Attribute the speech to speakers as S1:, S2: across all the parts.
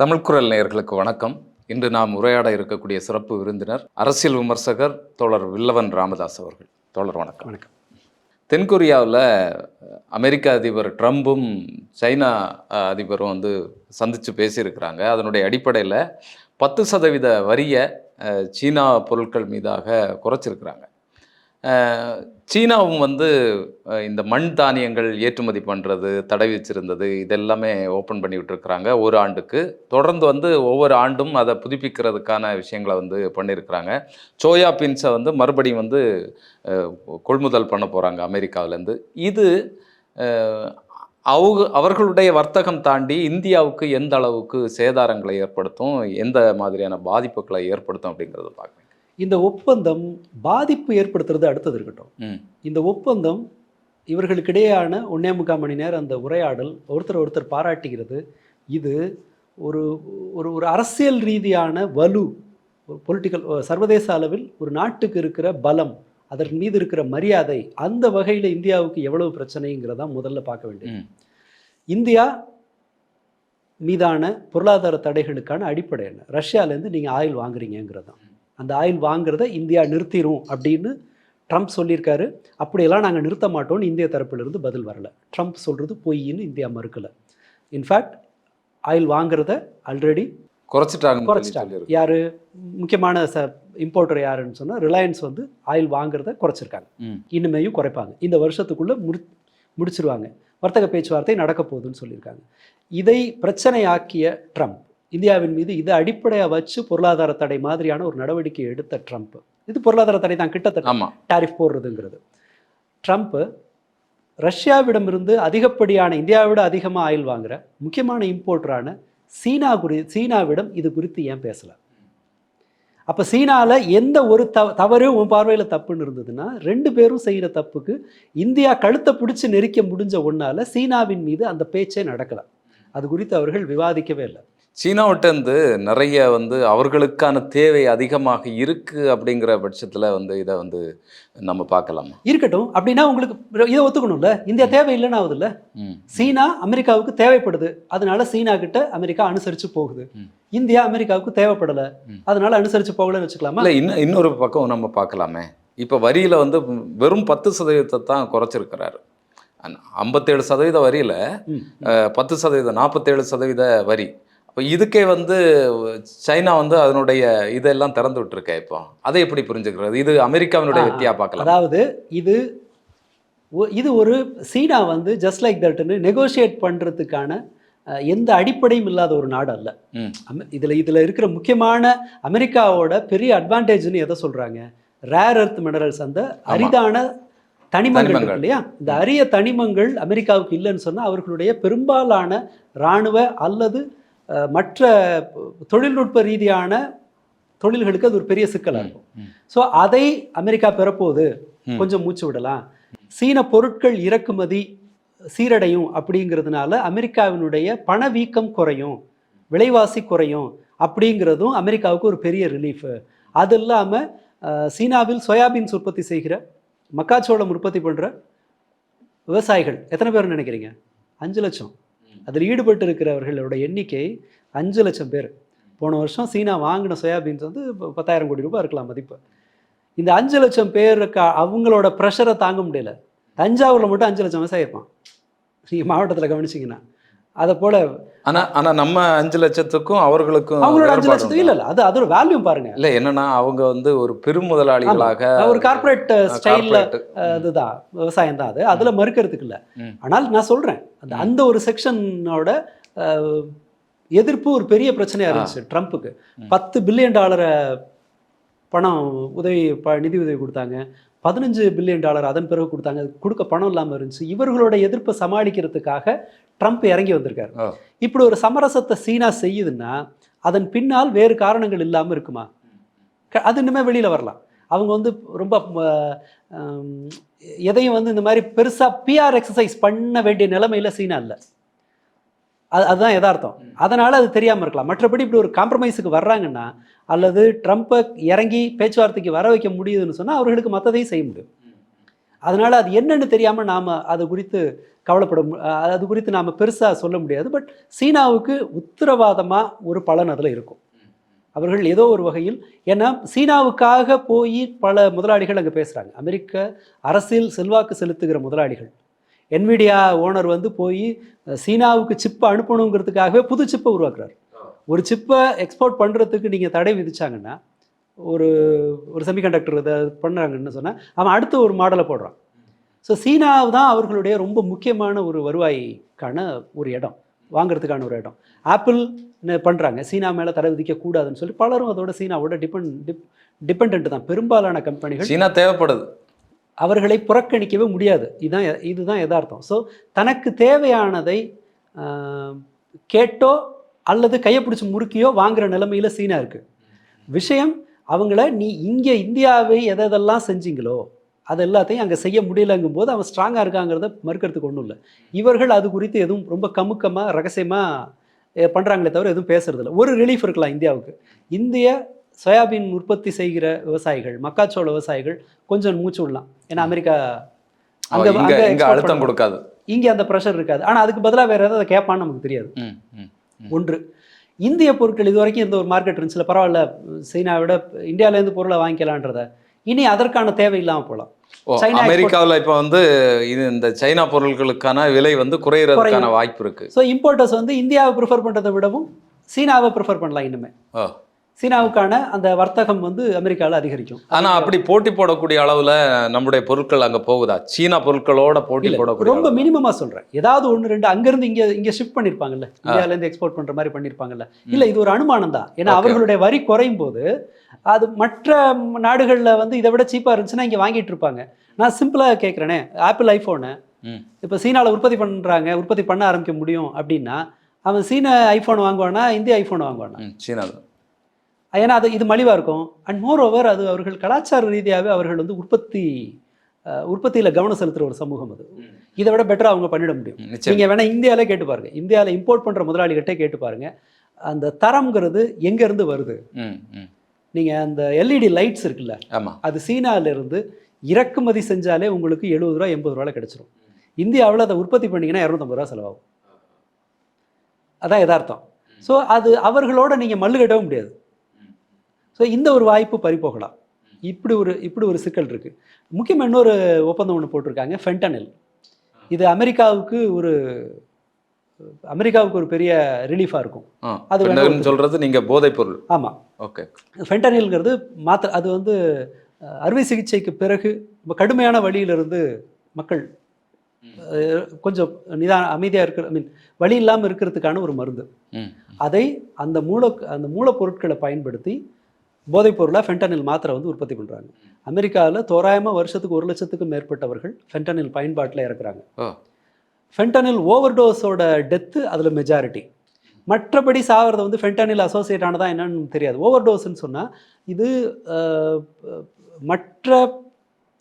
S1: தமிழ் குரல் நேயர்களுக்கு வணக்கம். இன்று நாம் உரையாட இருக்கக்கூடிய சிறப்பு விருந்தினர் அரசியல் விமர்சகர் தோழர் வில்லவன் ராமதாஸ் அவர்கள். தோழர் வணக்கம்.
S2: வணக்கம்.
S1: தென்கொரியாவில் அமெரிக்க அதிபர் ட்ரம்பும் சைனா அதிபரும் வந்து சந்தித்து பேசியிருக்கிறாங்க. அதனுடைய அடிப்படையில் பத்து சதவீத வரியை சீனா பொருட்கள் மீதாக குறைச்சிருக்கிறாங்க. சீனாவும் வந்து இந்த மண் தானியங்கள் ஏற்றுமதி பண்ணுறது தடை வச்சிருந்தது இதெல்லாமே ஓப்பன் பண்ணி விட்டுருக்குறாங்க ஒரு ஆண்டுக்கு. தொடர்ந்து வந்து ஒவ்வொரு ஆண்டும் அதை புதுப்பிக்கிறதுக்கான விஷயங்களை வந்து பண்ணியிருக்கிறாங்க சோயா பீன்ஸை வந்து மறுபடியும் வந்து கொள்முதல் பண்ண போகிறாங்க அமெரிக்காவிலேருந்து. இது அவங்க அவர்களுடைய வர்த்தகம் தாண்டி இந்தியாவுக்கு எந்த அளவுக்கு சேதாரங்களை ஏற்படுத்தும் எந்த மாதிரியான பாதிப்புகளை ஏற்படுத்தும் அப்படிங்கிறத பார்க்குறேன்
S2: இந்த ஒப்பந்தம் பாதிப்பு ஏற்படுத்துறது அடுத்தது இருக்கட்டும். இந்த ஒப்பந்தம் இவர்களுக்கிடையேயான ஒன்னே முக்கால் மணி நேரம் அந்த உரையாடல் ஒருத்தர் ஒருத்தர் பாராட்டுகிறது. இது ஒரு ஒரு ஒரு அரசியல் ரீதியான வலு பொலிட்டிக்கல் சர்வதேச அளவில் ஒரு நாட்டுக்கு இருக்கிற பலம் அதன் மீது இருக்கிற மரியாதை அந்த வகையில் இந்தியாவுக்கு எவ்வளவு பிரச்சனைங்கிறதா முதல்ல பார்க்க வேண்டியது. இந்தியா மீதான பொருளாதார தடைகளுக்கான அடிப்படை என்ன ரஷ்யாலேருந்து நீங்கள் ஆயில் வாங்குறீங்கிறது தான் அந்த ஆயில் வாங்குறத இந்தியா நிறுத்திடும் அப்படின்னு ட்ரம்ப் சொல்லியிருக்காரு. அப்படியெல்லாம் நாங்கள் நிறுத்த மாட்டோம்னு இந்திய தரப்பிலிருந்து பதில் வரல. ட்ரம்ப் சொல்கிறது பொய்ன்னு இந்தியா மறுக்கலை. இன்ஃபேக்ட் ஆயில் வாங்குறத ஆல்ரெடி
S1: குறைச்சிட்டாங்க.
S2: குறைச்சிட்டாங்க யார்? முக்கியமான ச இம்போர்ட்டர் யாருன்னு சொன்னால் ரிலையன்ஸ் வந்து ஆயில் வாங்குறத குறைச்சிருக்காங்க. இனிமேயும் குறைப்பாங்க. இந்த வருஷத்துக்குள்ளே முடி முடிச்சிருவாங்க. வர்த்தக பேச்சுவார்த்தை நடக்க போகுதுன்னு சொல்லியிருக்காங்க. இதை பிரச்சனையாக்கிய ட்ரம்ப் இந்தியாவின் மீது இதை அடிப்படையாக வச்சு பொருளாதார தடை மாதிரியான ஒரு நடவடிக்கை எடுத்த ட்ரம்ப் இது பொருளாதார தடை தான் கிட்டத்தட்ட டாரிஃப் போடுறதுங்கிறது. ட்ரம்ப் ரஷ்யாவிடமிருந்து அதிகப்படியான இந்தியாவை விட அதிகமாக ஆயில் வாங்குற முக்கியமான இம்போர்ட்டரான சீனா குறி சீனாவிடம் இது குறித்து ஏன் பேசலை? அப்போ சீனாவில் எந்த ஒரு த தவறு உன் பார்வையில் தப்புன்னு இருந்ததுன்னா ரெண்டு பேரும் செய்கிற தப்புக்கு இந்தியா கழுத்தை பிடிச்சி நெரிக்க முடிஞ்ச ஒன்றால் சீனாவின் மீது அந்த பேச்சே நடக்கலை. அது குறித்து அவர்கள் விவாதிக்கவே இல்லை.
S1: சீனாவிட்டேருந்து நிறைய வந்து அவர்களுக்கான தேவை அதிகமாக இருக்கு அப்படிங்கிற பட்சத்தில் வந்து இதை வந்து நம்ம பார்க்கலாமா?
S2: இருக்கட்டும். அப்படின்னா உங்களுக்கு இதை ஒத்துக்கணும்ல? இந்தியா தேவையில்லைன்னு ஆகுதுல்ல
S1: ம்.
S2: சீனா அமெரிக்காவுக்கு தேவைப்படுது. அதனால சீனா கிட்ட அமெரிக்கா அனுசரிச்சு போகுது. இந்தியா அமெரிக்காவுக்கு தேவைப்படல. அதனால அனுசரிச்சு போகலன்னு வச்சுக்கலாமா?
S1: இல்லை இன்னும் இன்னொரு பக்கம் நம்ம பார்க்கலாமே. இப்போ வரியில் வந்து வெறும் பத்து சதவீதத்தை தான் குறைச்சிருக்கிறாரு. ஐம்பத்தேழு சதவீத வரியில். பத்து சதவீதம் நாற்பத்தேழு சதவீத வரி. அப்போ இதுக்கே வந்து சைனா வந்து அதனுடைய இதெல்லாம் திறந்து விட்டுருக்கே இப்போ. அதை எப்படி புரிஞ்சுக்கிறது? இது அமெரிக்காவினுடைய
S2: ஆ,
S1: வெற்றியா பார்க்கலாம்.
S2: அதாவது இது இது ஒரு சீனா வந்து ஜஸ்ட் லைக் தட்னு நெகோஷியேட் பண்றதுக்கான அஹ், எந்த அடிப்படையும் இல்லாத ஒரு நாடு அல்ல. இதுல இதுல இருக்கிற முக்கியமான அமெரிக்காவோட பெரிய அட்வான்டேஜ்னு எதை சொல்றாங்க? ரேர் எர்த் மினரல்ஸ் அந்த அரிதான தனிமங்கள் இருக்கு. இல்லையா? இந்த அரிய தனிமங்கள் அமெரிக்காவுக்கு இல்லைன்னு சொன்னா அவர்களுடைய பெரும்பாலான இராணுவ அல்லது மற்ற தொழில்நுட்ப ரீதியான தொழில்களுக்கு அது ஒரு பெரிய சிக்கலாக இருக்கும். ஸோ அதை அமெரிக்கா பெறப்போகுது. கொஞ்சம் மூச்சு விடலாம். சீன பொருட்கள் இறக்குமதி சீரடையும் அப்படிங்கிறதுனால அமெரிக்காவினுடைய பணவீக்கம் குறையும் விலைவாசி குறையும் அப்படிங்கிறதும் அமெரிக்காவுக்கு ஒரு பெரிய ரிலீஃப் அது இல்லாமல் சீனாவில் சோயாபீன்ஸ் உற்பத்தி செய்கிற மக்காச்சோளம் உற்பத்தி பண்ணுற விவசாயிகள் எத்தனை பேர் நினைக்கிறீங்க? அஞ்சு லட்சம். அதில் ஈடுபட்டு இருக்கிறவர்களோட எண்ணிக்கை அஞ்சு லட்சம் பேர். போன வருஷம் சீனா வாங்கின சோயாபீன்ஸ் வந்து பத்தாயிரம் கோடி ரூபாய் இருக்கலாம் மதிப்பு. இந்த அஞ்சு லட்சம் பேருக்கு அவங்களோட ப்ரெஷரை தாங்க முடியல. தஞ்சாவூரில் மட்டும் அஞ்சு லட்சம் விவசாயம் இருப்பான். நீங்கள் மாவட்டத்தில் கவனிச்சிங்கன்னா. அதை போல்
S1: ஆனா ஆனா நம்ம அஞ்சு லட்சத்துக்கும் அவர்களுக்கும்
S2: அவங்களோட அஞ்சு லட்சத்துக்கு? இல்லை இல்லை அது அதோட வேல்யூ பாருங்க.
S1: இல்ல என்னன்னா அவங்க வந்து ஒரு பெரும் முதலாளிகளாக
S2: ஒரு கார்ப்பரேட் ஸ்டைலில் இதுதான் விவசாயம் தான் அது. அதில் மறுக்கிறதுக்கு இல்லை. ஆனால் நான் சொல்கிறேன் அந்த அந்த ஒரு செக்ஷனோட எதிர்ப்பு ஒரு பெரிய பிரச்சனையாக இருந்துச்சு ட்ரம்ப்புக்கு. பத்து பில்லியன் டாலரை பணம் உதவி ப நிதி உதவி கொடுத்தாங்க. பதினஞ்சு பில்லியன் டாலர் அதன் பிறகு கொடுத்தாங்க. கொடுக்க பணம் இல்லாமல் இருந்துச்சு. இவர்களோட எதிர்ப்பை சமாளிக்கிறதுக்காக ட்ரம்ப் இறங்கி வந்திருக்காரு. இப்படி ஒரு சமரசத்தை சீனா செய்யுதுன்னா அதன் பின்னால் வேறு காரணங்கள் இல்லாமல் இருக்குமா? அது இன்னுமே வெளியில் வரலாம். அவங்க வந்து ரொம்ப எதையும் வந்து இந்த மாதிரி பெருசாக பிஆர் எக்ஸசைஸ் பண்ண வேண்டிய நிலைமையில சீனா இல்லை. அது அதுதான் யதார்த்தம். அதனால் அது தெரியாமல் இருக்கலாம். மற்றபடி இப்படி ஒரு காம்ப்ரமைஸுக்கு வர்றாங்கன்னா அல்லது ட்ரம்ப்பை இறங்கி பேச்சுவார்த்தைக்கு வர வைக்க முடியுதுன்னு சொன்னால் அவர்களுக்கு மற்றதையும் செய்ய முடியும். அதனால் அது என்னன்னு தெரியாமல் நாம் அது குறித்து கவலைப்பட மு- அஹ் அது குறித்து நாம் பெருசாக சொல்ல முடியாது. பட் சீனாவுக்கு உத்தரவாதமாக ஒரு பலன் அதில் இருக்கும். அவர்கள் ஏதோ ஒரு வகையில் ஏன்னா சீனாவுக்காக போய் பல முதலாளிகள் அங்கே பேசுகிறாங்க அமெரிக்க அரசியல் செல்வாக்கு செலுத்துகிற முதலாளிகள். என்விடியா ஓனர் வந்து போய் சீனாவுக்கு சிப்பை அனுப்பணுங்கிறதுக்காகவே புது சிப்பை உருவாக்குறாரு. ஒரு சிப்பை எக்ஸ்போர்ட் பண்ணுறதுக்கு நீங்கள் தடை விதிச்சாங்கன்னா ஒரு ஒரு செமிகண்டக்டர் இதை பண்ணுறாங்கன்னு சொன்னால் அவன் அடுத்து ஒரு மாடலை போடுறான். ஸோ சீனா தான் அவர்களுடைய ரொம்ப முக்கியமான ஒரு வருவாய்க்கான ஒரு இடம் வாங்குறதுக்கான ஒரு இடம். ஆப்பிள் பண்ணுறாங்க சீனா மேலே தடை விதிக்கக்கூடாதுன்னு சொல்லி பலரும் அதோட சீனாவோட டிபெண்ட் டிப் டிபெண்ட் தான். பெரும்பாலான கம்பெனிகள்
S1: சீனா தேவைப்படுது.
S2: அவர்களை புறக்கணிக்கவே முடியாது. இதுதான் இதுதான் யதார்த்தம். ஸோ தனக்கு தேவையானதை கேட்டோ அல்லது கையை பிடிச்சி முறுக்கியோ வாங்குற நிலைமையில சீனா இருக்கு. விஷயம் அவங்கள நீ இங்கே இந்தியாவை எதை எதெல்லாம் செஞ்சீங்களோ அது எல்லாத்தையும் அங்கே செய்ய முடியலங்கும் போது அவன் ஸ்ட்ராங்காக இருக்காங்கிறத மறுக்கிறதுக்கு ஒன்றும் இல்லை. இவர்கள் அது குறித்து எதுவும் ரொம்ப கமுக்கமாக ரகசியமாக பண்ணுறாங்களே தவிர எதுவும் பேசுறதில்ல. ஒரு ரிலீஃப் இருக்கலாம் இந்தியாவுக்கு. இந்திய சோயாபீன் உற்பத்தி செய்கிற விவசாயிகள் மக்காச்சோள விவசாயிகள் கொஞ்சம் மூச்சு விடலாம். ஏன்னா அமெரிக்கா அங்க
S1: அழுத்தம். கொடுக்காது.
S2: இங்கே அந்த ப்ரெஷர் இருக்காது. ஆனால் அதுக்கு பதிலாக வேற ஏதாவது கேட்பான்னு நமக்கு தெரியாது. ஒன்று. இந்திய பொருட்கள் இது வரைக்கும் இந்த ஒரு மார்க்கெட் இருந்துச்சுல பரவாயில்ல சீனாவை விட இந்தியாவிலேருந்து பொருளை வாங்கிக்கலான்றத. இனி அதற்கான தேவை இல்லாமல் போகலாம்
S1: அமெரிக்காவுல இப்ப வந்து இது இந்த சைனா பொருட்களுக்கான விலை வந்து குறையறதுக்கான வாய்ப்பு இருக்கு.
S2: ஸோ இம்போர்ட்டர்ஸ் வந்து இந்தியாவை ப்ரிஃபர் பண்ணுறதை விடவும் சீனாவை ப்ரிஃபர் பண்ணலாம் இனிமே.
S1: ஓ.
S2: சீனாவுக்கான அந்த வர்த்தகம் வந்து அமெரிக்காவில் அதிகரிக்கும்.
S1: ஆனா அப்படி போட்டி போடக்கூடிய அளவுல நம்முடைய பொருட்கள் அங்க போகுதா? சீனா பொருட்களோட போட்டி போடக்கூடிய
S2: ரொம்ப
S1: அளவுல?
S2: மினிமமா சொல்றேன். ஏதாவது ஒன்று ரெண்டு அங்கிருந்து இங்க இங்க ஷிஃப்ட் பண்ணிருப்பாங்கல்ல. இந்தியால இருந்து எக்ஸ்போர்ட் பண்ற மாதிரி பண்ணிருப்பாங்கல்ல. இல்ல இது ஒரு அனுமானம் தான். ஏன்னா. அவர்களுடைய வரி குறையும் போது அது மற்ற நாடுகள்ல வந்து இதை விட சீப்பா இருந்துச்சுன்னா இங்க வாங்கிட்டு இருப்பாங்க. நான் சிம்பிளா கேட்குறேனே ஆப்பிள் ஐஃபோனு. இப்போ சீனால உற்பத்தி பண்றாங்க உற்பத்தி பண்ண ஆரம்பிக்க முடியும் அப்படின்னா அவன் சீன ஐஃபோன் வாங்குவானா இந்திய ஐஃபோன் வாங்குவானா?
S1: ம், சீனா தான்.
S2: ஏன்னா அது இது மலிவாக இருக்கும். அண்ட் மோர் ஓவர் அது அவர்கள் கலாச்சார ரீதியாகவே அவர்கள் வந்து உற்பத்தி உற்பத்தியில் கவனம் செலுத்துகிற ஒரு சமூகம் அது. இதை விட பெட்டராக அவங்க பண்ணிட முடியும். நீங்கள் வேணால் இந்தியாவிலே கேட்டு பாருங்க. இந்தியாவில் இம்போர்ட் பண்ணுற முதலாளிகிட்டே கேட்டு பாருங்க. அந்த தரம்ங்கிறது எங்கேருந்து வருது. நீங்கள் அந்த எல்இடி லைட்ஸ் இருக்குல்ல?
S1: ஆமா.
S2: அது சீனால இருந்து இறக்குமதி செஞ்சாலே உங்களுக்கு எழுபது ரூபா எண்பது ரூபாயில் கிடைச்சிரும். இந்தியாவில் அதை உற்பத்தி பண்ணீங்கன்னா இரநூத்தம்பது ரூபா செலவாகும். அதான் யதார்த்தம். ஸோ அது அவர்களோட நீங்கள் மல்லு கட்டவும் முடியாது. ஸோ இந்த ஒரு வாய்ப்பு பறிபோகலாம். இப்படி ஒரு இப்படி ஒரு சிக்கல் இருக்கு. முக்கியமாக இன்னொரு ஒப்பந்தம் ஒன்று போட்டிருக்காங்க ஃபென்டனில் இது அமெரிக்காவுக்கு ஒரு அமெரிக்காவுக்கு ஒரு பெரிய ரிலீஃபாக இருக்கும். அது வேணா
S1: பின்னர்னு
S2: ஒத்துக்க-
S1: சொல்றது நீங்க போதைப் பொருள்.
S2: ஆமாம்
S1: ஓகே.
S2: ஃபென்டனில்ங்கிறது மாத்திரை அது வந்து அறுவை சிகிச்சைக்கு பிறகு கடுமையான வழியிலிருந்து மக்கள் கொஞ்சம் நிதான அமைதியாக இருக்கிற ஐ மீன் வழி இல்லாமல் இருக்கிறதுக்கான ஒரு மருந்து. அதை அந்த மூல அந்த மூலப்பொருட்களை பயன்படுத்தி போதைப் பொருளாக ஃபென்டனில் மாத்திரை வந்து உற்பத்தி பண்ணுறாங்க அமெரிக்காவில் தோராயமாக வருஷத்துக்கு ஒரு லட்சத்துக்கும் மேற்பட்டவர்கள் ஃபென்டனில் பயன்பாட்டில் இறக்குறாங்க. ஃபென்டனில் ஓவர் டோஸோட டெத்து அதில் மெஜாரிட்டி மற்றபடி சாகிறது வந்து ஃபென்டனில் அசோசியேட் ஆனதா என்னன்னு தெரியாது. ஓவர் டோஸ்ன்னு சொன்னால் இது மற்ற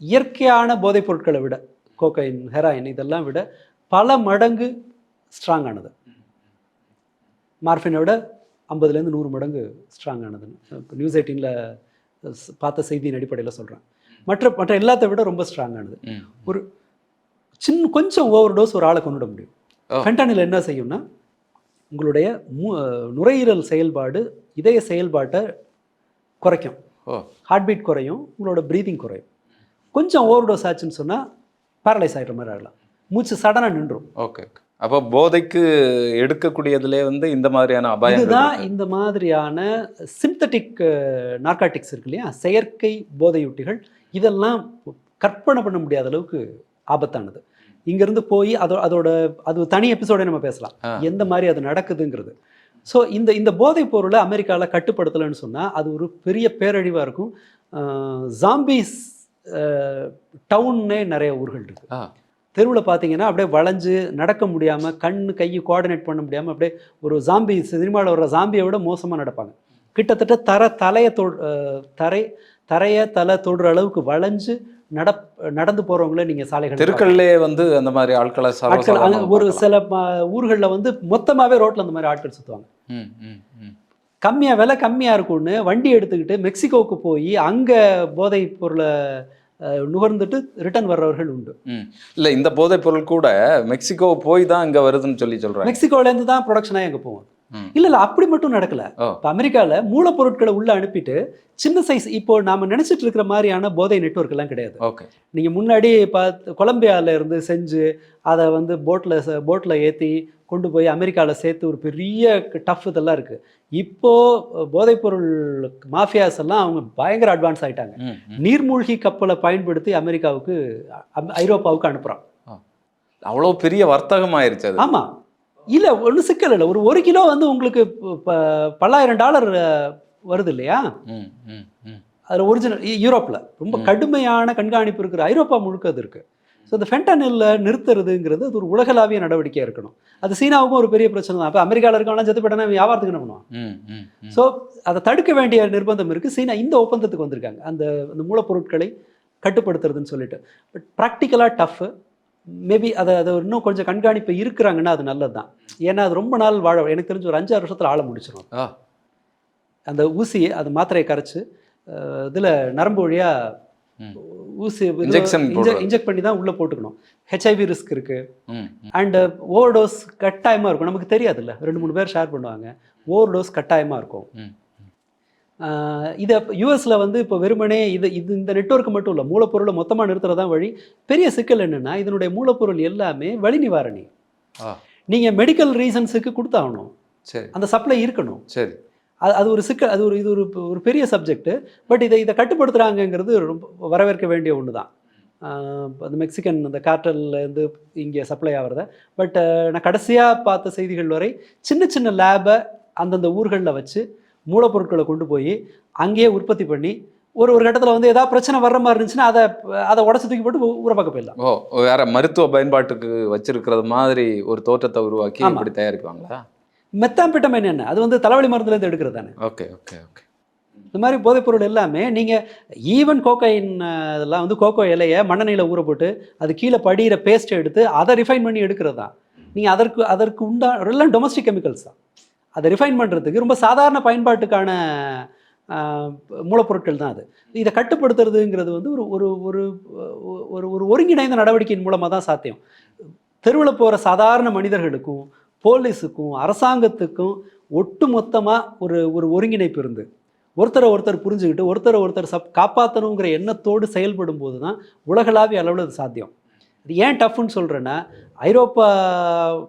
S2: இயற்கையான போதைப் பொருட்களை விட கோகைன் ஹெராயின் இதெல்லாம் விட பல மடங்கு ஸ்ட்ராங் ஆனது. மார்ஃபினை விட ஐம்பதுலேருந்து நூறு மடங்கு ஸ்ட்ராங் ஆனதுன்னு. இப்போ நியூஸ் எயிட்டீனில் பார்த்த செய்தியின் அடிப்படையில் சொல்கிறேன் மற்ற மற்ற எல்லாத்தை விட ரொம்ப ஸ்ட்ராங் ஆனது.
S1: ம்.
S2: ஒரு சின்ன கொஞ்சம் ஓவர் டோஸ் ஒரு ஆளை கொண்டுட முடியும். ஃபென்டனில் என்ன செய்யும்னா உங்களுடைய மு- நுரையீரல் செயல்பாடு இதய செயல்பாட்டை குறைக்கும். ஹார்ட் பீட் குறையும் உங்களோட ப்ரீதிங் குறையும். கொஞ்சம் ஓவர் டோஸ் ஆச்சுன்னு சொன்னால் பேரலைஸ் ஆகிற மாதிரி ஆகலாம். மூச்சு சடனாக நின்றும்
S1: ஓகே. அப்போ போதைக்கு எடுக்கக்கூடியதுலே வந்து இந்த மாதிரியான அபாயங்கள்
S2: இதுதான். இந்த மாதிரியான சிந்தட்டிக் நார்காட்டிக்ஸ் இருக்கு இல்லையா? செயற்கை போதையூட்டிகள். இதெல்லாம் கற்பனை பண்ண முடியாத அளவுக்கு ஆபத்தானது. இங்கேருந்து போய் அதோ அதோட அது தனி எபிசோடே நம்ம பேசலாம். எந்த மாதிரி அது நடக்குதுங்கிறது. ஸோ இந்த இந்த போதைப் பொருளை அமெரிக்காவில் கட்டுப்படுத்தலைன்னு சொன்னால் அது ஒரு பெரிய பேரழிவாக இருக்கும். ஜாம்பிஸ் டவுன்னே நிறைய ஊர்கள் இருக்கு.
S1: ஆ.
S2: தெருவில் பார்த்தீங்கன்னா அப்படியே வளைஞ்சு நடக்க முடியாமல் கண்ணு கை கோஆர்டினேட் பண்ண முடியாமல் அப்படியே ஒரு ஜாம்பி சினிமாவில் வர்ற ஜாம்பியை விட மோசமாக நடப்பாங்க கிட்டத்தட்ட தர தலையை தொ தரை தரையை தலை தொடுற அளவுக்கு வளைஞ்சு நட நடந்து போகிறவங்கள நீங்கள் சாலைகள்
S1: தெருக்கள்லே வந்து அந்த மாதிரி ஆட்களை
S2: ஆட்கள் ஒரு. சில ஊர்களில் வந்து மொத்தமாகவே ரோட்டில் அந்த மாதிரி ஆட்கள் சுற்றுவாங்க. கம்மியாக விலை கம்மியாக இருக்கும்னு வண்டி எடுத்துக்கிட்டு மெக்சிகோவுக்கு போய் அங்கே போதைப் பொருளை நுகர்ந்துட்டு ரிட்டர்ன் வர்றவர்கள் உண்டு.
S1: இல்ல இந்த போதைப் பொருள் கூட மெக்சிகோ போய் தான் இங்க வருதுன்னு சொல்லி சொல்றாங்க.
S2: மெக்சிகோலேருந்து தான் ப்ரொடக்ஷனாக எங்கே போகும்.
S1: ம்.
S2: இல்ல இல்ல அப்படி மட்டும் நடக்கல. இப்போ அமெரிக்கால மூலப்பொருட்களை உள்ள அனுப்பிட்டு சின்ன சைஸ் இப்போ நாம நினைச்சிட்டு இருக்கிற மாதிரியான போதை நெட்வொர்க் எல்லாம் கிடையாது.
S1: ஓகே.
S2: நீங்க முன்னாடி பார்த்து கொலம்பியால இருந்து செஞ்சு அதை வந்து போட்ல போட்ல ஏத்தி கொண்டு போய் அமெரிக்கால சேர்த்து ஒரு பெரிய டஃப் இதெல்லாம் இருக்கு. இப்போ போதைப்பொருள் மாஃபியாஸ் எல்லாம் அவங்க பயங்கர அட்வான்ஸ்
S1: ம்.
S2: நீர்மூழ்கி கப்பலை பயன்படுத்தி அமெரிக்காவுக்கு ஐரோப்பாவுக்கு அனுப்புறான்.
S1: அவ்வளவு பெரிய வர்த்தகம் ஆயிருச்சு அது.
S2: ஆமா. இல்ல ஒன்றும் சிக்கல் இல்லை. ஒரு ஒரு கிலோ வந்து உங்களுக்கு பல்லாயிரம் டாலர் வருது இல்லையா? அதில் ஒரிஜினல் யூரோப்பில் ரொம்ப. கடுமையான கண்காணிப்பு இருக்கிற ஐரோப்பா முழுக்க அது இருக்கு. ஸோ இந்த ஃபென்டனில் நிறுத்துறதுங்கிறது அது ஒரு உலகளாவிய நடவடிக்கையாக இருக்கணும். அது சீனாவுக்கும் ஒரு பெரிய பிரச்சனை தான். அப்போ அமெரிக்காவில் இருக்கவங்களாம் செத்து போயிட்டானா இவன் வியாபாரத்துக்கு என்ன பண்ணுவான். ஸோ அதை தடுக்க வேண்டிய நிர்பந்தம் இருக்குது சீனா இந்த ஒப்பந்தத்துக்கு வந்திருக்காங்க. அந்த அந்த மூலப்பொருட்களை கட்டுப்படுத்துறதுன்னு சொல்லிட்டு. பட் ப்ராக்டிக்கலாக டஃப் மேபி அதை அதை இன்னும் கொஞ்சம் கண்காணிப்பு இருக்கிறாங்கன்னா அது நல்லது தான் ஏன்னா அது ரொம்ப நாள் வாழ எனக்கு தெரிஞ்ச ஒரு அஞ்சாறு வருஷத்தில் ஆள முடிச்சிடும் அந்த ஊசியை அந்த மாத்திரையை கரைச்சு இதில் நரம்பு வழியாக. ஊசி. இன்ஜெக்ட் பண்ணி தான் உள்ளே போட்டுக்கணும். ஹெச்ஐவி ரிஸ்க் இருக்குது
S1: ம்.
S2: அண்டு ஓவர் டோஸ் கட்டாயமாக இருக்கும். நமக்கு தெரியாதுல்ல. ரெண்டு மூணு பேர் ஷேர் பண்ணுவாங்க. ஓவர் டோஸ் கட்டாயமாக இருக்கும் இதை யூஎஸில் வந்து இப்போ வெறுமனே இது இது இந்த நெட்வொர்க் மட்டும் இல்லை. மூலப்பொருளை மொத்தமாக நிறுத்துறதான் வழி. பெரிய சிக்கல் என்னென்னா இதனுடைய மூலப்பொருள் எல்லாமே வலி நிவாரணி.
S1: ஆ.
S2: நீங்கள் மெடிக்கல் ரீசன்ஸுக்கு கொடுத்தாகணும்.
S1: சரி.
S2: அந்த சப்ளை இருக்கணும்.
S1: சரி.
S2: அது அது ஒரு சிக்கல் அது ஒரு இது ஒரு ஒரு பெரிய சப்ஜெக்ட் பட் இதை இதை கட்டுப்படுத்துகிறாங்கங்கிறது ரொம்ப வரவேற்க வேண்டிய ஒன்று தான் அந்த மெக்சிகன் அந்த கார்ட்டல்ல இருந்து இங்கே சப்ளை ஆகிறத பட் நான் கடைசியாக பார்த்த செய்திகள் வரை சின்ன சின்ன லேபை அந்தந்த ஊர்களில் வச்சு மூலப்பொருட்களை கொண்டு போய் அங்கேயே உற்பத்தி பண்ணி ஒரு ஒரு கட்டத்தில் வந்து ஏதாவது பிரச்சனை வர்ற மாதிரி இருந்துச்சுன்னா அதை அதை உடச்சி தூக்கி போட்டு ஊரை பக்கம் போயிடலாம்.
S1: ஓ வேற மருத்துவ பயன்பாட்டுக்கு வச்சிருக்கிறது மாதிரி ஒரு தோற்றத்தை உருவாக்கி
S2: ஆமா.
S1: இப்படி தயாரிப்பாங்களா
S2: மெத்தாம்பிட்டமைன் என்ன? அது வந்து தலைவலி மருந்துலேருந்து எடுக்கிறது தானே.
S1: Okay okay okay.
S2: இந்த மாதிரி போதைப்பொருள் எல்லாமே நீங்கள் ஈவன் கோக்கைன் இதெல்லாம் வந்து கோகோ இலையை மண்ணெண்ணெயில் ஊற போட்டு அது கீழே படிகிற பேஸ்ட்டை எடுத்து அதை ரிஃபைன் பண்ணி எடுக்கிறது தான். நீங்கள் அதற்கு அதற்கு உண்டா எல்லாம் டொமஸ்டிக் கெமிக்கல்ஸ் தான். அதை ரிஃபைன் பண்ணுறதுக்கு ரொம்ப சாதாரண பயன்பாட்டுக்கான மூலப்பொருட்கள் தான் அது. இதை கட்டுப்படுத்துறதுங்கிறது வந்து ஒரு ஒரு ஒரு ஒரு ஒரு ஒருங்கிணைந்த நடவடிக்கையின் மூலமாக தான் சாத்தியம். தெருவில் போகிற சாதாரண மனிதர்களுக்கும் போலீஸுக்கும் அரசாங்கத்துக்கும் ஒட்டு மொத்தமாக ஒரு ஒரு ஒருங்கிணைப்பு இருந்து ஒருத்தரை ஒருத்தர் புரிஞ்சுக்கிட்டு ஒருத்தரை ஒருத்தர் சப் காப்பாற்றணுங்கிற எண்ணத்தோடு செயல்படும் போது தான் உலகளாவிய அளவில் அது சாத்தியம். இது ஏன் டஃப்னு சொல்கிறேன்னா ஐரோப்பா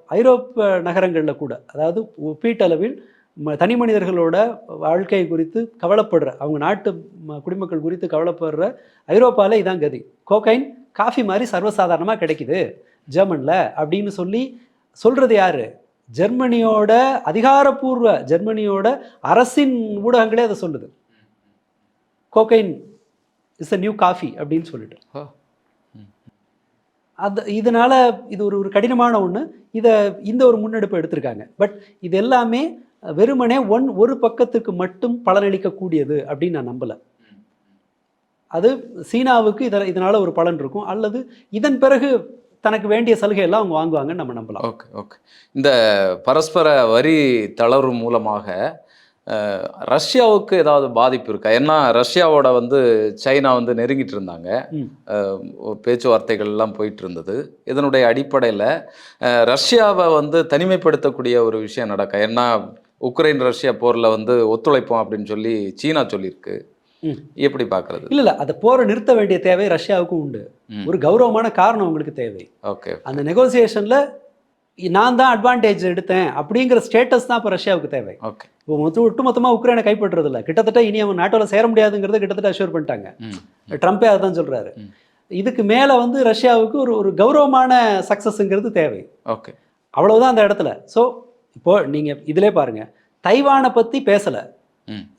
S2: ஐரோப்பா நகரங்களில் கூட அதாவது ஒப்பீட்டளவில் ம- தனி மனிதர்களோட வாழ்க்கை குறித்து கவலைப்படுற அவங்க நாட்டு ம- குடிமக்கள் குறித்து கவலைப்படுற ஐரோப்பாவில் இதான் கதி. கோகைன் காஃபி மாதிரி சர்வசாதாரணமாக கிடைக்குது. ஜெர்மனில் அப்படின்னு சொல்லி சொல்கிறது யார்? ஜெர்மனியோட அதிகாரப்பூர்வ ஜெர்மனியோட அரசின் ஊடகங்களே அதை சொல்லுது. Cocaine is a new coffee அப்படின்னு சொல்லிட்டு. அது இதனால இது ஒரு ஒரு கடினமான ஒன்று இதை இந்த ஒரு முன்னெடுப்பை எடுத்திருக்காங்க. பட் இது எல்லாமே வெறுமனே ஒன் ஒரு பக்கத்துக்கு மட்டும் பலனளிக்கக்கூடியது அப்படின்னு நான் நம்பலை. அது சீனாவுக்கு இதில் இதனால ஒரு பலன் இருக்கும். அல்லது இதன் பிறகு தனக்கு வேண்டிய சலுகையெல்லாம் அவங்க வாங்குவாங்கன்னு நம்ம நம்பலாம்.
S1: Okay okay. இந்த பரஸ்பர வரி தளர்வு மூலமாக ரஷ்யாவுக்கு ஏதாவது பாதிப்பு இருக்கா? ஏன்னா ரஷ்யாவோட வந்து சைனா வந்து நெருங்கிட்டு இருந்தாங்க. பேச்சுவார்த்தைகள் எல்லாம் போயிட்டு இருந்தது. இதனுடைய அடிப்படையில் ரஷ்யாவை வந்து தனிமைப்படுத்தக்கூடிய ஒரு விஷயம் நடக்க? ஏன்னா உக்ரைன் ரஷ்யா போரில் வந்து ஒத்துழைப்போம் அப்படின்னு சொல்லி சீனா சொல்லியிருக்கு. எப்படி பார்க்கறது?
S2: இல்ல இல்ல அதை போரை நிறுத்த வேண்டிய தேவை ரஷ்யாவுக்கும் உண்டு. ஒரு கௌரவமான காரணம் உங்களுக்கு தேவை.
S1: ஓகே
S2: அந்த நெகோசியேஷன்ல நான் தான் அட்வான்டேஜ் எடுத்தேன் அப்படிங்கிற ஸ்டேட்டஸ் தான் இப்போ ரஷ்யாவுக்கு தேவை.
S1: ஓகே.
S2: இப்போ மொத்த ஒட்டுமொத்தமாக உக்ரைனை கைப்பற்றுறது இல்ல. கிட்டத்தட்ட இனி அவன் நாட்டோல சேர முடியாதுங்கிறத கிட்டத்தட்ட அஷ்யூர் பண்ணிட்டாங்க. ட்ரம்ப்பே அதான் சொல்றாரு. இதுக்கு மேல வந்து ரஷ்யாவுக்கு ஒரு ஒரு கௌரவமான சக்சஸ்ங்கிறது தேவை.
S1: ஓகே.
S2: அவ்வளவுதான் அந்த இடத்துல. ஸோ இப்போ நீங்க இதிலே பாருங்க. தைவானை பத்தி பேசல.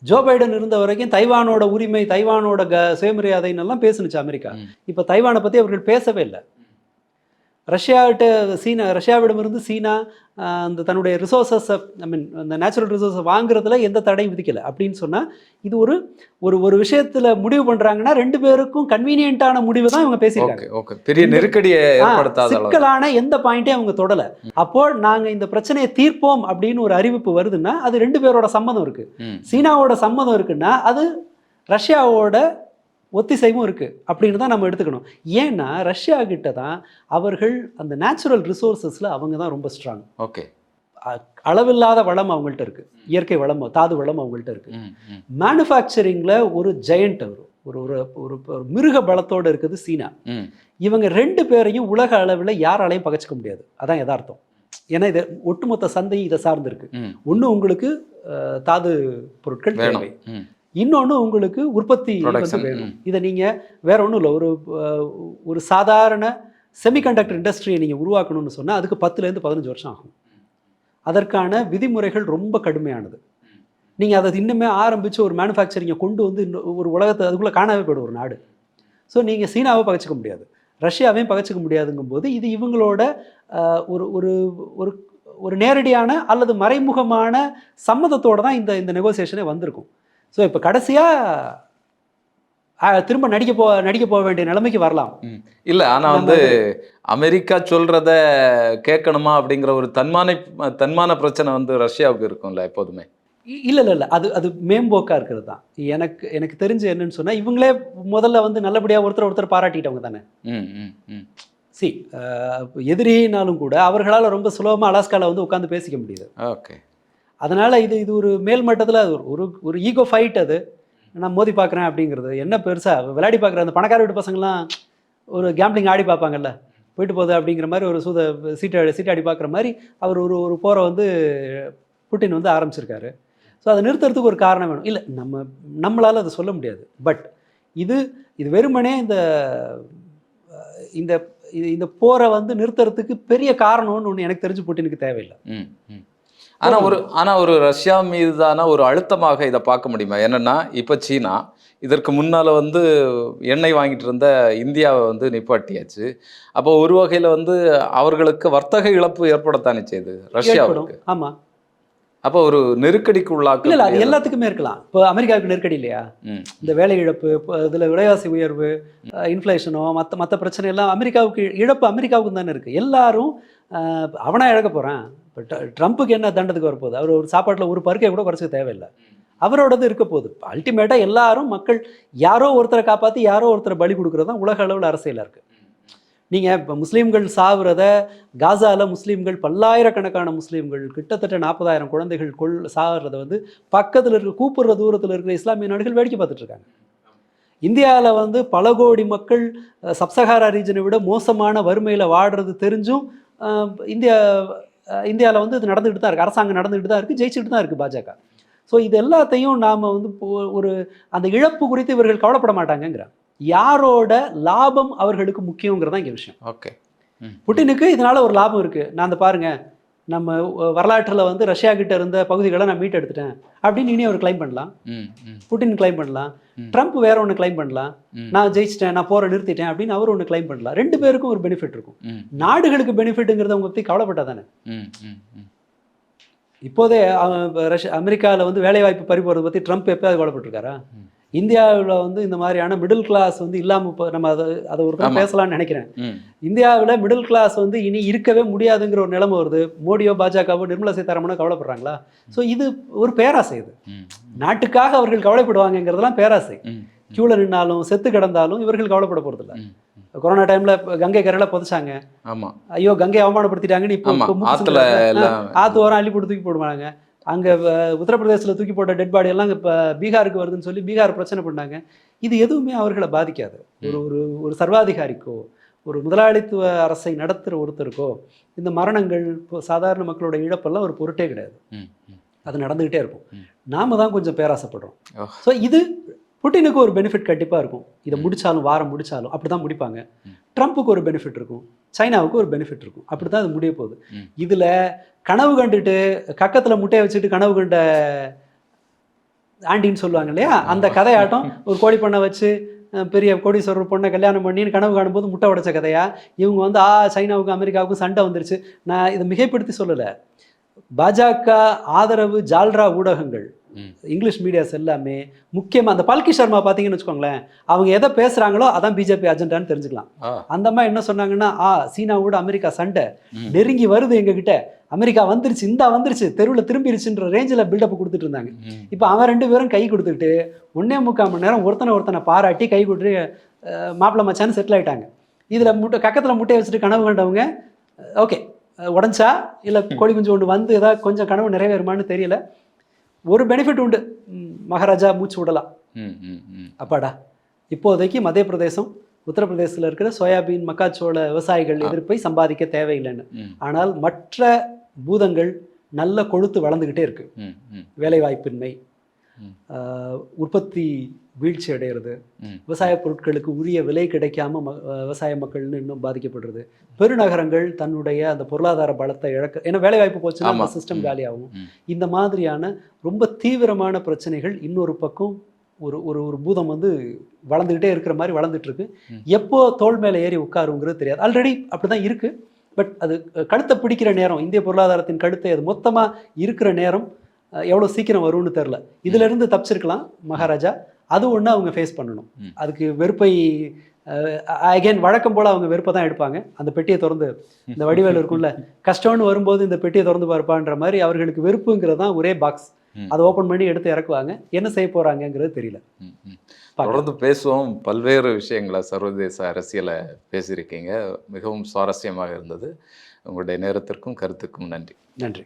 S2: ஜோ பைடன் இருந்த வரைக்கும் தைவானோட உரிமை தைவானோட க சுயமரியாதைன்னு எல்லாம் பேசுனுச்சு அமெரிக்கா. இப்போ தைவானை பற்றி அவர்கள் பேசவே இல்லை. ரஷ்யாவிட்ட சீனா ரஷ்யாவிடமிருந்து சீனா அந்த தன்னுடைய ரிசோர்ஸஸை ஐ மீன் அந்த நேச்சுரல் ரிசோர்ஸை வாங்குறதுல எந்த தடையும் விதிக்கலை. அப்படின்னு சொன்னால் இது ஒரு ஒரு ஒரு விஷயத்தில் முடிவு பண்ணுறாங்கன்னா ரெண்டு பேருக்கும் கன்வீனியன்ட்டான முடிவு தான் இவங்க பேசியிருக்காங்க.
S1: பெரிய நெருக்கடியை
S2: சிக்கலான எந்த பாயிண்ட்டையும் அவங்க தொடல. அப்போ நாங்க இந்த பிரச்சனையை தீர்ப்போம் அப்படின்னு ஒரு அறிவிப்பு வருதுன்னா அது ரெண்டு பேரோட சம்மதம் இருக்கு.
S1: ம்.
S2: சீனாவோட சம்மதம் இருக்குன்னா அது ரஷ்யாவோட ஒத்திசைவும் இருக்கு அப்படின்னு தான் நம்ம எடுத்துக்கணும். ஏன்னா ரஷ்யா கிட்ட தான் அவர்கள் அந்த நேச்சுரல் ரிசோர்சஸ்ல அவங்க தான் ரொம்ப ஸ்ட்ராங்
S1: ஓகே.
S2: அளவில்லாத வளம் அவங்கள்ட்ட இருக்கு. இயற்கை வளம் தாது வளம் அவங்கள்ட்ட இருக்கு.
S1: ம் ம்.
S2: மேனுஃபேக்சரிங்ல ஒரு ஜெயண்ட் அவர். ஒரு ஒரு ஒரு மிருக பலத்தோட இருக்குது சீனா. இவங்க ரெண்டு பேரையும் உலக அளவில் யாராலையும் பகச்சிக்க முடியாது. அதான் யதார்த்தம். ஏன்னா இது ஒட்டுமொத்த சந்தையும் இதை சார்ந்து இருக்கு.
S1: ம்.
S2: ஒன்று உங்களுக்கு தாது பொருட்கள் தேவை. இன்னொன்று உங்களுக்கு உற்பத்தி வேணும். இதை நீங்கள் வேற ஒன்றும் இல்லை. ஒரு ஒரு சாதாரண செமிகண்டக்டர் இண்டஸ்ட்ரியை நீங்கள் உருவாக்கணும்னு சொன்னால் அதுக்கு பத்துலேருந்து பதினஞ்சு வருஷம் ஆகும். அதற்கான விதிமுறைகள் ரொம்ப கடுமையானது. நீங்கள் அதை இன்னுமே ஆரம்பித்து ஒரு மேனுஃபேக்சரிங்கை கொண்டு வந்து இன்னும் ஒரு உலகத்தை அதுக்குள்ளே காணாவே போயிடும் ஒரு நாடு. ஸோ நீங்கள் சீனாவை பகச்சிக்க முடியாது. ரஷ்யாவையும் பகச்சிக்க முடியாதுங்கும் போது இது இவங்களோட ஒரு ஒரு ஒரு ஒரு நேரடியான அல்லது மறைமுகமான சம்மதத்தோட தான் இந்த இந்த நெகோசியேஷனே வந்திருக்கும். ஸோ இப்போ கடைசியாக திரும்ப நடிக்க போ நடிக்க போக வேண்டிய நிலைமைக்கு வரலாம்.
S1: இல்ல ஆனா
S2: நம்ம
S1: வந்து அமெரிக்கா சொல்றத கேட்கணுமா அப்படிங்கிற ஒரு தன்மான தன்மான பிரச்சனை வந்து ரஷ்யாவுக்கு இருக்கும்ல எப்போதுமே.
S2: இல்ல இல்ல இல்ல. அது அது மேம்போக்கா இருக்கிறது தான். எனக்கு எனக்கு தெரிஞ்சு என்னன்னு சொன்னா இவங்களே முதல்ல வந்து நல்லபடியா ஒருத்தர் ஒருத்தர் பாராட்டிட்டவங்க தானே. சி எதிரினாலும் கூட அவர்களால் ரொம்ப சுலபமா அலாஸ்கால வந்து உட்காந்து பேசிக்க முடியுது.
S1: ஓகே.
S2: அதனால் இது இது ஒரு மேல்மட்டத்தில் அது ஒரு- ஒரு ஒரு ஈகோ ஃபைட் அது. நான் மோதி பார்க்குறேன் அப்படிங்கிறது. என்ன பெருசாக விளையாடி பார்க்குற அந்த பணக்கார வீட்டு பசங்களாம் ஒரு கேம்பிளிங் ஆடி பார்ப்பாங்கல்ல. போயிட்டு போகுது அப்படிங்கிற மாதிரி ஒரு சூத சீட்டை சீட்டாடி பார்க்குற மாதிரி அவர் ஒரு ஒரு போரை வந்து புட்டின் வந்து ஆரம்பிச்சிருக்காரு. ஸோ அதை நிறுத்துறதுக்கு ஒரு காரணம் வேணும். இல்லை நம்ம நம்மளால் அதை சொல்ல முடியாது. பட் இது இது வெறுமனே இந்த இந்த இது- இந்த போரை வந்து நிறுத்துறதுக்கு பெரிய காரணம்னு ஒன்று எனக்கு தெரிஞ்சு புட்டினுக்கு தேவையில்லை.
S1: ஆனா ஒரு ஆனா ஒரு ரஷ்யா மீதான ஒரு அழுத்தமாக இதை பார்க்க முடியுமா? என்னன்னா இப்ப சீனா இதற்கு முன்னால வந்து எண்ணெய் வாங்கிட்டு இருந்த இந்தியாவை வந்து நிப்பாட்டியாச்சு. அப்போ ஒரு வகையில வந்து அவர்களுக்கு வர்த்தக இழப்பு ஏற்படத்தானே செய்யுது ரஷ்யாவுக்கு?
S2: ஆமா.
S1: அப்போ ஒரு நெருக்கடிக்கு உள்ளாக்க
S2: இல்ல அது எல்லாத்துக்குமே இருக்கலாம். இப்போ அமெரிக்காவுக்கு நெருக்கடி இல்லையா? இந்த வேலை இழப்பு இதுல விலைவாசி உயர்வு இன்ஃப்ளேஷனோ மற்ற மற்ற பிரச்சனை எல்லாம் அமெரிக்காவுக்கு இழப்பு அமெரிக்காவுக்கு தானே இருக்கு. எல்லாரும் அவனா இழக்க போறான். இப்போ ட்ரம்ப்புக்கு என்ன தண்டத்துக்கு வரப்போகுது? அவர் ஒரு சாப்பாட்டில் ஒரு பருக்கை கூட குறைச்சிக்க தேவையில்லை. அவரோடது இருக்க போகுது. அல்டிமேட்டாக எல்லாரும் மக்கள் யாரோ ஒருத்தரை காப்பாற்றி யாரோ ஒருத்தரை பலி கொடுக்குறது தான் உலக அளவில் அரசியலாக இருக்குது நீங்கள் இப்போ முஸ்லீம்கள் சாவுறத காசால முஸ்லீம்கள் பல்லாயிரக்கணக்கான முஸ்லீம்கள் கிட்டத்தட்ட நாற்பதாயிரம் குழந்தைகள் கொள் சாகிறத வந்து பக்கத்தில் இருக்க கூப்பிடுற தூரத்தில் இருக்கிற இஸ்லாமிய நாடுகள் வேடிக்கை பார்த்துட்ருக்காங்க இந்தியாவில் வந்து பல கோடி மக்கள் அஹ், சப்சஹாரா ரீஜனை விட மோசமான வறுமையில் வாடுறது தெரிஞ்சும் இந்தியா இந்தியாவில் வந்து இது நடந்துகிட்டு தான் இருக்குது அரசாங்கம் நடந்துகிட்டு தான் இருக்குது ஜெயிச்சுட்டு தான் இருக்குது பாஜக. ஸோ இது எல்லாத்தையும் நாம் வந்து ஒரு அந்த இழப்பு குறித்து இவர்கள் கவலைப்பட மாட்டாங்கங்கிறாங்க யாரோட லாபம் அவர்களுக்கு முக்கியங்கிறதா இங்கே விஷயம்.
S1: ஓகே
S2: புட்டினுக்கு இதனால ஒரு லாபம் இருக்கு. நான் அந்த பாருங்க நம்ம வரலாற்றில் வந்து ரஷ்யா கிட்ட இருந்த பகுதிகளை நான் மீட் எடுத்துட்டேன் அப்படின்னு இனி அவர் கிளைம் பண்ணலாம். புட்டின் கிளைம் பண்ணலாம். ட்ரம்ப் வேற ஒன்று கிளைம் பண்ணலாம். நான் ஜெயிச்சிட்டேன் நான் போரை நிறுத்திட்டேன் அப்படின்னு அவர் ஒன்று கிளைம் பண்ணலாம். ரெண்டு பேருக்கும் ஒரு பெனிஃபிட் இருக்கும். நாடுகளுக்கு பெனிஃபிட்டுங்கிறத அவங்க பற்றி கவலைப்பட்டா தானே? இப்போதே ரஷ்யா அமெரிக்காவில் வந்து வேலைவாய்ப்பு பறி போகிறத பற்றி ட்ரம்ப் எப்பயாவது கவலைப்பட்டிருக்காரா. இந்தியாவில் வந்து இந்த மாதிரியான மிடில் கிளாஸ் வந்து இல்லாமல் நம்ம அதை அதை ஒரு. பேசலாம்னு நினைக்கிறேன். இந்தியாவில் மிடில் கிளாஸ் வந்து இனி இருக்கவே முடியாதுங்கிற ஒரு நிலைமை வருது. மோடியோ பாஜகவோ நிர்மலா சீதாராமனோ கவலைப்படுறாங்களா? ஸோ இது ஒரு பேராசை இது. நாட்டுக்காக அவர்கள் கவலைப்படுவாங்கங்கிறதெல்லாம் பேராசை. கியூவில் நின்னாலும் செத்து கிடந்தாலும் இவர்கள் கவலைப்பட போகிறதில்ல கொரோனா டைம்ல கங்கை கரையில புதைச்சாங்க.
S1: ஆமா.
S2: ஐயோ கங்கை அவமானப்படுத்திட்டாங்கன்னு இப்போ இப்போ
S1: ஆத்துல
S2: ஆத்து ஓரம் அள்ளி போட்டு தூக்கி போடுவாங்க. அங்க உத்தரப்பிரதேசத்துல தூக்கி போட்ட டெட் பாடி எல்லாம் இப்போ பீகாருக்கு வருதுன்னு சொல்லி பீகார் பிரச்சனை பண்ணாங்க. இது எதுவுமே அவர்களை பாதிக்காது. ஒரு ஒரு ஒரு சர்வாதிகாரிக்கோ ஒரு முதலாளித்துவ அரசை நடத்துகிற ஒருத்தருக்கோ இந்த மரணங்கள் இப்போ சாதாரண மக்களோட இழப்பெல்லாம் ஒரு பொருட்டே கிடையாது. அது நடந்துகிட்டே இருக்கும். நாம தான் கொஞ்சம் பேராசைப்படுறோம். ஸோ இது புட்டினுக்கு ஒரு பெனிஃபிட் கண்டிப்பாக இருக்கும். இதை முடிச்சாலும் வாரம் முடிச்சாலும் அப்படி தான் முடிப்பாங்க. ட்ரம்ப்புக்கு ஒரு பெனிஃபிட் இருக்கும். சைனாவுக்கு ஒரு பெனிஃபிட் இருக்கும். அப்படி தான் அது முடிய போகுது. இதில் கனவு கண்டுட்டு கக்கத்தில் முட்டையை வச்சுட்டு கனவு கண்ட ஆண்டின்னு சொல்லுவாங்க இல்லையா? அந்த கதையாட்டம். ஒரு கோழி பண்ணை வச்சு பெரிய கோடீஸ்வரர் பொண்ணை கல்யாணம் பண்ணி கனவு காணும்போது முட்டை உடைச்ச கதையா? இவங்க வந்து ஆ சைனாவுக்கும் அமெரிக்காவுக்கும் சண்டை வந்துருச்சு. நான் இதை மிகைப்படுத்தி சொல்லலை. பாஜக ஆதரவு ஜால்ரா ஊடகங்கள். இங்கிலீஷ் மீடியாஸ் எல்லாமே முக்கியமாக அந்த பல்கி சர்மா பார்த்தீங்கன்னு வச்சுக்கோங்களேன் அவங்க எதை பேசுகிறாங்களோ அதான் பிஜேபி அஜெண்டான்னு தெரிஞ்சுக்கலாம். அந்த மாதிரி என்ன சொன்னாங்கன்னா ஆ சீனாவோட அமெரிக்கா சண்டை. நெருங்கி வருது எங்ககிட்ட. அமெரிக்கா வந்துருச்சு இந்தா வந்துருச்சு தெருவில் திரும்பிருச்சுன்ற ரேஞ்சில் பில்டப் கொடுத்துட்டு இருந்தாங்க. இப்போ அவன் ரெண்டு பேரும் கை கொடுத்துட்டு ஒன்னே முக்கால் மணி நேரம் ஒருத்தனை ஒருத்தனை பாராட்டி கை கொடுத்து மாப்பிள்ளை மச்சான்னு செட்டில் ஆயிட்டாங்க. இதில் முட்டை கக்கத்தில் முட்டையை வச்சுட்டு கனவு கண்டவங்க ஓகே உடஞ்சா? இல்லை கோழி குஞ்சு ஒன்று வந்து ஏதாவது கொஞ்சம் கனவு நிறைவேறுமான்னு தெரியல. ஒரு பெனிஃபிட் உண்டு. மகாராஜா மூச்சு விடலாம். அப்பாடா. இப்போதைக்கு மத்திய பிரதேசம் உத்தரப்பிரதேசத்தில் இருக்கிற சோயாபீன் மக்காச்சோள விவசாயிகள் எதிர்ப்பை சம்பாதிக்க தேவையில்லைன்னு. ஆனால் மற்ற பூதங்கள் நல்ல கொழுத்து வளர்ந்துக்கிட்டே இருக்கு. வேலைவாய்ப்பின்மை உற்பத்தி வீழ்ச்சி அடைகிறது. விவசாய பொருட்களுக்கு உரிய விலை கிடைக்காம விவசாய மக்கள்னு இன்னும் பாதிக்கப்படுறது பெருநகரங்கள் தன்னுடைய அந்த பொருளாதார பலத்தை இழக்க ஏன்னா வேலைவாய்ப்பு போச்சுன்னா
S1: ஆமா.
S2: சிஸ்டம். காலியாகும். இந்த மாதிரியான ரொம்ப தீவிரமான பிரச்சனைகள் இன்னொரு பக்கம் ஒரு ஒரு ஒரு பூதம் வந்து வளர்ந்துக்கிட்டே இருக்கிற மாதிரி வளர்ந்துட்டு இருக்கு. எப்போ தோள் மேலே ஏறி உட்காருங்கிறது தெரியாது ஆல்ரெடி அப்படிதான் இருக்கு பட் அது கழுத்தை பிடிக்கிற நேரம் இந்திய பொருளாதாரத்தின் கழுத்தை அது மொத்தமா இருக்கிற நேரம் அஹ், எவ்வளவு சீக்கிரம் வரும்னு தெரில இதுல இருந்து தப்பிச்சிருக்கலாம் மகாராஜா. அது ஒண்ணு அவங்க ஃபேஸ் பண்ணணும். அதுக்கு வெறுப்பை அகைன் வழக்கம் போல அவங்க வெறுப்பை தான் எடுப்பாங்க. அந்த பெட்டியை திறந்து இந்த வடிவேல் இருக்கும்ல கஷ்டம்னு வரும்போது இந்த பெட்டியை திறந்து பார்ப்பான்ற மாதிரி அவர்களுக்கு வெறுப்புங்கிறது தான் ஒரே பாக்ஸ். அதை ஓப்பன் பண்ணி எடுத்து இறக்குவாங்க. என்ன செய்ய போறாங்கங்கிறது தெரியல.
S1: தொடர்ந்து பேசுவோம். பல்வேறு விஷயங்களை சர்வதேச அரசியலை பேசியிருக்கீங்க. மிகவும் சுவாரஸ்யமாக இருந்தது. உங்களுடைய நேரத்திற்கும் கருத்துக்கும் நன்றி.
S2: நன்றி.